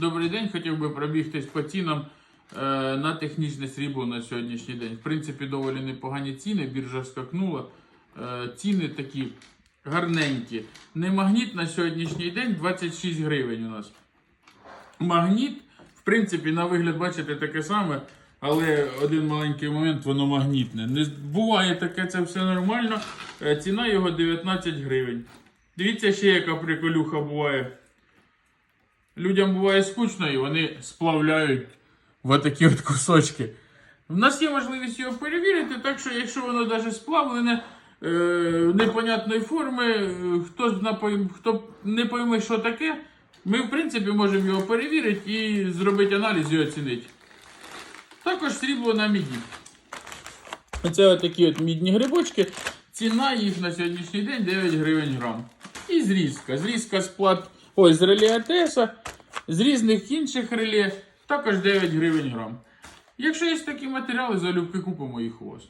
Добрий день, хотів би пробігтись по цінам е, на технічне срібло на сьогоднішній день. В принципі, доволі непогані ціни, біржа скакнула. Е, ціни такі гарненькі. Не магніт на сьогоднішній день 26 гривень у нас. Магніт, в принципі, на вигляд, бачите, таке саме, але один маленький момент, воно магнітне. Не буває таке, це все нормально. Е, Ціна його 19 гривень. Дивіться ще, яка приколюха буває. Людям буває скучно і вони сплавляють в отакі от кусочки. У нас є можливість його перевірити, так що якщо воно навіть сплавлене е, непонятної форми, е, хто, хто не пойме, що таке, ми в принципі можемо його перевірити і зробити аналіз і оцінити. Також срібло на міді. Оце отакі от мідні грибочки. Ціна їх на сьогоднішній день 9 гривень грам. І зрізка. Зрізка з Ой, з реле Теса, з різних інших реле також 9 гривень грам. Якщо є такі матеріали, залюбки купимо їх у вас.